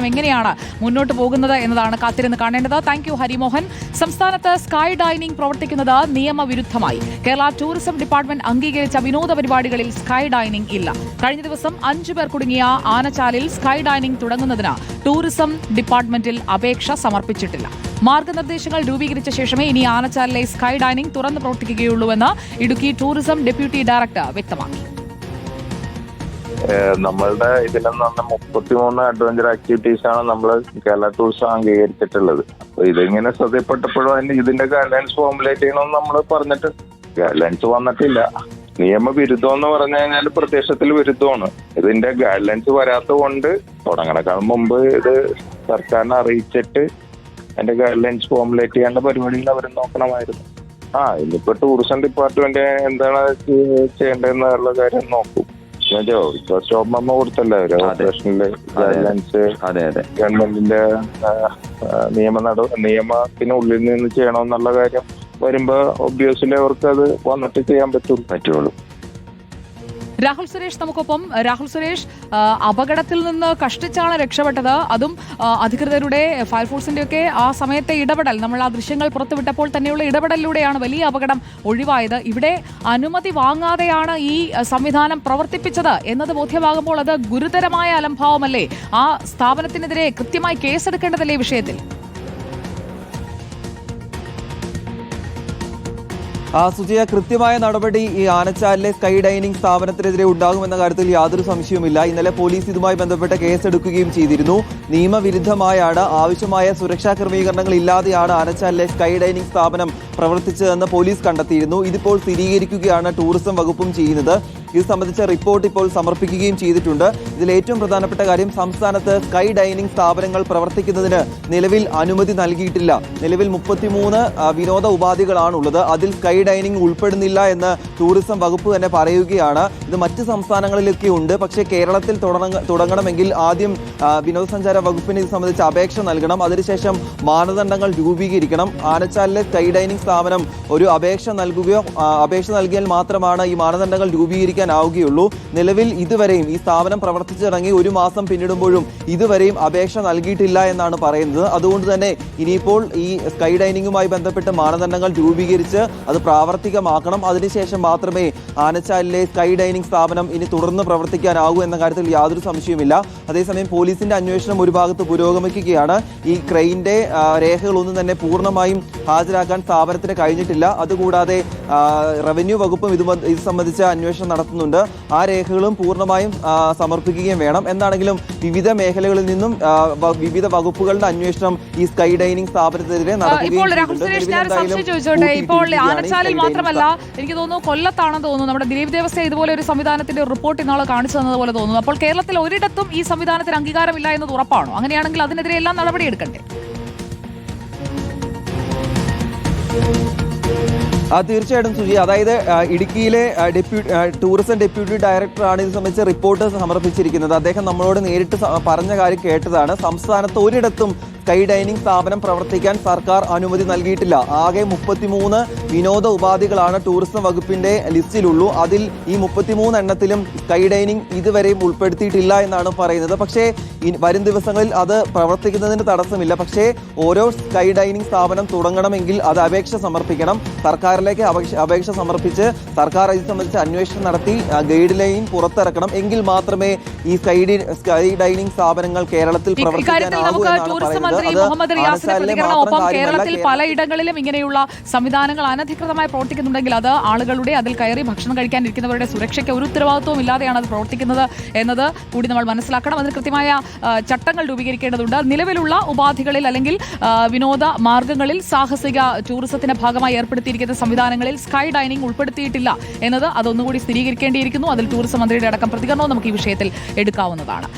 എങ്ങനെയാണ് മുന്നോട്ട് പോകുന്നത് എന്നതാണ് കാത്തിരുന്ന് കാണേണ്ടത്. Thank you Harimohan. സംസ്ഥാനത്ത് സ്കൈ ഡൈനിംഗ് പ്രവർത്തിക്കുന്നത് നിയമവിരുദ്ധമായി. കേരള ടൂറിസം ഡിപ്പാർട്ട്മെന്റ് അംഗീകരിച്ച വിനോദ പരിപാടികളിൽ സ്കൈ ഡൈനിംഗ് ഇല്ല. കഴിഞ്ഞ ദിവസം അഞ്ചു പേർ കുടുങ്ങിയ ആനച്ചാലിൽ സ്കൈ ഡൈനിംഗ് തുടങ്ങുന്നതിന് ടൂറിസം ഡിപ്പാർട്ട്മെന്റിൽ അപേക്ഷ സമർപ്പിച്ചിട്ടില്ല. മാർഗനിർദ്ദേശങ്ങൾ രൂപീകരിച്ച ശേഷമേ ഇനി ആനച്ചാലിലെ സ്കൈ ഡൈനിംഗ് തുറന്നു പ്രവർത്തിക്കുകയുള്ളൂവെന്ന് ഇടുക്കി ടൂറിസം ഡെപ്യൂട്ടി ഡയറക്ടർ വ്യക്തമാക്കി. നമ്മളുടെ ഇതിൽ നിന്ന് മുപ്പത്തിമൂന്ന് അഡ്വഞ്ചർ ആക്ടിവിറ്റീസ് ആണ് നമ്മൾ കേരള ടൂറിസം അംഗീകരിച്ചിട്ടുള്ളത്. അപ്പൊ ഇതിങ്ങനെ ശ്രദ്ധപ്പെട്ടപ്പോഴും അതിന് ഇതിന്റെ ഗൈഡ്ലൈൻസ് ഫോർമുലേറ്റ് ചെയ്യണമെന്ന് നമ്മൾ പറഞ്ഞിട്ട് ഗൈഡ്ലൈൻസ് വന്നിട്ടില്ല. നിയമവിരുദ്ധം എന്ന് പറഞ്ഞു കഴിഞ്ഞാൽ പ്രദേശത്തിൽ വിരുദ്ധമാണ്. ഇതിന്റെ ഗൈഡ്ലൈൻസ് വരാത്തത് കൊണ്ട് തുടങ്ങണേക്കാൾ മുമ്പ് ഇത് സർക്കാരിനെ അറിയിച്ചിട്ട് അതിന്റെ ഗൈഡ്ലൈൻസ് ഫോർമുലേറ്റ് ചെയ്യേണ്ട പരിപാടികൾ അവർ നോക്കണമായിരുന്നു. ആ ഇനിയിപ്പോ ടൂറിസം ഡിപ്പാർട്ട്മെന്റ് എന്താണ് ചെയ്യേണ്ടതെന്നുള്ള കാര്യം നോക്കും. മെമ്മോ കൊടുത്തല്ലേ ഒരു അതെ. ഓപ്പറേഷനിൽ അതെ. ഗൈഡ്ലൈൻസ് ഗവൺമെന്റിന്റെ നിയമ നട നിയമത്തിനുള്ളിൽ നിന്ന് ചെയ്യണമെന്നുള്ള കാര്യം വരുമ്പോ ഒബ്വിയസ്ലി അവർക്ക് അത് വന്നിട്ട് ചെയ്യാൻ പറ്റും പറ്റുള്ളൂ രാഹുൽ സുരേഷ് നമുക്കൊപ്പം. രാഹുൽ സുരേഷ് അപകടത്തിൽ നിന്ന് കഷ്ടിച്ചാണ് രക്ഷപ്പെട്ടത്. അതും അധികൃതരുടെ ഫയർഫോഴ്സിന്റെ ഒക്കെ ആ സമയത്തെ ഇടപെടൽ നമ്മൾ ആ ദൃശ്യങ്ങൾ പുറത്തുവിട്ടപ്പോൾ തന്നെയുള്ള ഇടപെടലിലൂടെയാണ് വലിയ അപകടം ഒഴിവായത്. ഇവിടെ അനുമതി വാങ്ങാതെയാണ് ഈ സംവിധാനം പ്രവർത്തിപ്പിച്ചത് എന്നത് ബോധ്യമാകുമ്പോൾ അത് ഗുരുതരമായ അലംഭാവമല്ലേ? ആ സ്ഥാപനത്തിനെതിരെ കൃത്യമായി കേസെടുക്കേണ്ടതല്ലേ വിഷയത്തിൽ? സുജയ കൃത്യമായ നടപടി ഈ ആനച്ചാലിലെ സ്കൈ ഡൈനിങ് സ്ഥാപനത്തിനെതിരെ ഉണ്ടാകുമെന്ന കാര്യത്തിൽ യാതൊരു സംശയവുമില്ല. ഇന്നലെ പോലീസ് ഇതുമായി ബന്ധപ്പെട്ട കേസെടുക്കുകയും ചെയ്തിരുന്നു. നിയമവിരുദ്ധമായാണ് ആവശ്യമായ സുരക്ഷാ ക്രമീകരണങ്ങൾ ഇല്ലാതെയാണ് ആനച്ചാലിലെ സ്കൈ ഡൈനിങ് സ്ഥാപനം പ്രവർത്തിച്ചതെന്ന് പോലീസ് കണ്ടെത്തിയിരുന്നു. ഇതിപ്പോൾ സ്ഥിരീകരിക്കുകയാണ് ടൂറിസം വകുപ്പും ചെയ്യുന്നത്. ഇത് സംബന്ധിച്ച റിപ്പോർട്ട് ഇപ്പോൾ സമർപ്പിക്കുകയും ചെയ്തിട്ടുണ്ട്. ഇതിൽ ഏറ്റവും പ്രധാനപ്പെട്ട കാര്യം സംസ്ഥാനത്ത് സ്കൈ ഡൈനിങ് സ്ഥാപനങ്ങൾ പ്രവർത്തിക്കുന്നതിന് നിലവിൽ അനുമതി നൽകിയിട്ടില്ല. നിലവിൽ മുപ്പത്തിമൂന്ന് വിനോദ ഉപാധികളാണുള്ളത്. അതിൽ സ്കൈ ഡൈനിങ് ഉൾപ്പെടുന്നില്ല എന്ന് ടൂറിസം വകുപ്പ് തന്നെ പറയുകയാണ്. ഇത് മറ്റ് സംസ്ഥാനങ്ങളിലൊക്കെ ഉണ്ട്. പക്ഷേ കേരളത്തിൽ തുടങ്ങണമെങ്കിൽ ആദ്യം വിനോദസഞ്ചാര വകുപ്പിന് ഇത് സംബന്ധിച്ച് അപേക്ഷ നൽകണം. അതിനുശേഷം മാനദണ്ഡങ്ങൾ രൂപീകരിക്കണം. ആനച്ചാലിലെ സ്കൈ ഡൈനിങ് സ്ഥാപനം ഒരു അപേക്ഷ നൽകുകയോ അപേക്ഷ നൽകിയാൽ മാത്രമാണ് ഈ മാനദണ്ഡങ്ങൾ രൂപീകരിക്കാനാവുകയുള്ളൂ. നിലവിൽ ഇതുവരെയും ഈ സ്ഥാപനം പ്രവർത്തിച്ചിറങ്ങി ഒരു മാസം പിന്നിടുമ്പോഴും ഇതുവരെയും അപേക്ഷ നൽകിയിട്ടില്ല എന്നാണ് പറയുന്നത്. അതുകൊണ്ട് തന്നെ ഇനിയിപ്പോൾ ഈ സ്കൈ ഡൈനിങ്ങുമായി ബന്ധപ്പെട്ട് മാനദണ്ഡങ്ങൾ രൂപീകരിച്ച് അത് പ്രാവർത്തികമാക്കണം. അതിനുശേഷം മാത്രമേ ആനച്ചാലിലെ സ്കൈ ഡൈനിങ് സ്ഥാപനം ഇനി തുടർന്ന് പ്രവർത്തിക്കാനാകൂ എന്ന കാര്യത്തിൽ യാതൊരു സംശയവുമില്ല. അതേസമയം പോലീസിന്റെ അന്വേഷണം ഒരു ഭാഗത്ത് പുരോഗമിക്കുകയാണ്. ഈ ക്രെയിന്റെ രേഖകളൊന്നും തന്നെ പൂർണമായും ഹാജരാക്കാൻ സ്ഥാപനത്തിന് കഴിഞ്ഞിട്ടില്ല. അതുകൂടാതെ റവന്യൂ വകുപ്പും ഇത് ഇത് സംബന്ധിച്ച അന്വേഷണം നടത്തുന്നുണ്ട്. ആ രേഖകളും പൂർണമായും സമർപ്പിക്കുകയും വേണം. എന്താണെങ്കിലും വിവിധ മേഖലകളിൽ നിന്നും വിവിധ വകുപ്പുകളുടെ അന്വേഷണം ഈ സ്കൈ ഡൈനിങ് സ്ഥാപനത്തിനെതിരെ ആ, നടക്കുകയും ഇപ്പോൾ ആനച്ചാലിൽ മാത്രമല്ല എനിക്ക് തോന്നുന്നു കൊല്ലത്താണെന്ന് തോന്നുന്നു. നമ്മുടെ ദിലീപ് ദേവസ്യ ഇതുപോലെ ഒരു സംവിധാനത്തിന്റെ റിപ്പോർട്ട് ഇന്നാളെ കാണിച്ചു തന്നതുപോലെ തോന്നുന്നു. അപ്പോൾ കേരളത്തിൽ ഒരിടത്തും ഈ സംവിധാനത്തിന് അംഗീകാരമില്ല എന്നത് ഉറപ്പാണോ? അങ്ങനെയാണെങ്കിൽ അതിനെതിരെ എല്ലാം നടപടിയെടുക്കണ്ടേ തീർച്ചയായിട്ടും സുജി. അതായത് ഇടുക്കിയിലെ ഡെപ്യൂട്ടി ടൂറിസം ഡെപ്യൂട്ടി ഡയറക്ടറാണ് ഇത് സംബന്ധിച്ച് റിപ്പോർട്ട് സമർപ്പിച്ചിരിക്കുന്നത്. അദ്ദേഹം നമ്മളോട് നേരിട്ട് പറഞ്ഞ കാര്യം കേട്ടതാണ്. സംസ്ഥാനത്ത് ഒരിടത്തും സ്കൈ ഡൈനിങ് സ്ഥാപനം പ്രവർത്തിക്കാൻ സർക്കാർ അനുമതി നൽകിയിട്ടില്ല. ആകെ മുപ്പത്തിമൂന്ന് വിനോദ ഉപാധികളാണ് ടൂറിസം വകുപ്പിന്റെ ലിസ്റ്റിലുള്ളൂ. അതിൽ ഈ മുപ്പത്തിമൂന്ന് എണ്ണത്തിലും സ്കൈ ഡൈനിങ് ഇതുവരെയും ഉൾപ്പെടുത്തിയിട്ടില്ല എന്നാണ് പറയുന്നത്. പക്ഷേ വരും ദിവസങ്ങളിൽ അത് പ്രവർത്തിക്കുന്നതിന് തടസ്സമില്ല. പക്ഷേ ഓരോ സ്കൈ ഡൈനിങ് സ്ഥാപനം തുടങ്ങണമെങ്കിൽ അത് അപേക്ഷ സമർപ്പിക്കണം. സർക്കാരിലേക്ക് അപേക്ഷ സമർപ്പിച്ച് സർക്കാർ ഇത് സംബന്ധിച്ച് അന്വേഷണം നടത്തി ഗൈഡ് ലൈൻ പുറത്തിറക്കണം. എങ്കിൽ മാത്രമേ ഈ സ്കൈ സ്കൈ ഡൈനിങ് സ്ഥാപനങ്ങൾ കേരളത്തിൽ പ്രവർത്തിക്കാനാകൂ എന്നാണ് പറയുന്നത്. മന്ത്രി മുഹമ്മദ് റിയാസിന്റെ പ്രതികരണം ഒപ്പം കേരളത്തിൽ കേരള- പലയിടങ്ങളിലും ഇങ്ങനെയുള്ള സംവിധാനങ്ങൾ അനധികൃതമായി പ്രവർത്തിക്കുന്നുണ്ടെങ്കിൽ അത് ആളുകളുടെ അതിൽ കയറി ഭക്ഷണം കഴിക്കാൻ ഇരിക്കുന്നവരുടെ സുരക്ഷയ്ക്ക് ഒരു ഉത്തരവാദിത്വവും ഇല്ലാതെയാണ് അത് പ്രവർത്തിക്കുന്നത് എന്നത് കൂടി നമ്മൾ മനസ്സിലാക്കണം. അതിന് കൃത്യമായ ചട്ടങ്ങൾ രൂപീകരിക്കേണ്ടതുണ്ട്. നിലവിലുള്ള ഉപാധികളിൽ അല്ലെങ്കിൽ വിനോദ മാർഗങ്ങളിൽ സാഹസിക ടൂറിസത്തിന്റെ ഭാഗമായി ഏർപ്പെടുത്തിയിരിക്കുന്ന സംവിധാനങ്ങളിൽ സ്കൈ ഡൈനിങ് ഉൾപ്പെടുത്തിയിട്ടില്ല എന്നത് അതൊന്നുകൂടി സ്ഥിരീകരിക്കേണ്ടിയിരിക്കുന്നു. അതിൽ ടൂറിസം മന്ത്രിയുടെ അടക്കം പ്രതികരണവും നമുക്ക് ഈ വിഷയത്തിൽ എടുക്കാവുന്നതാണ്.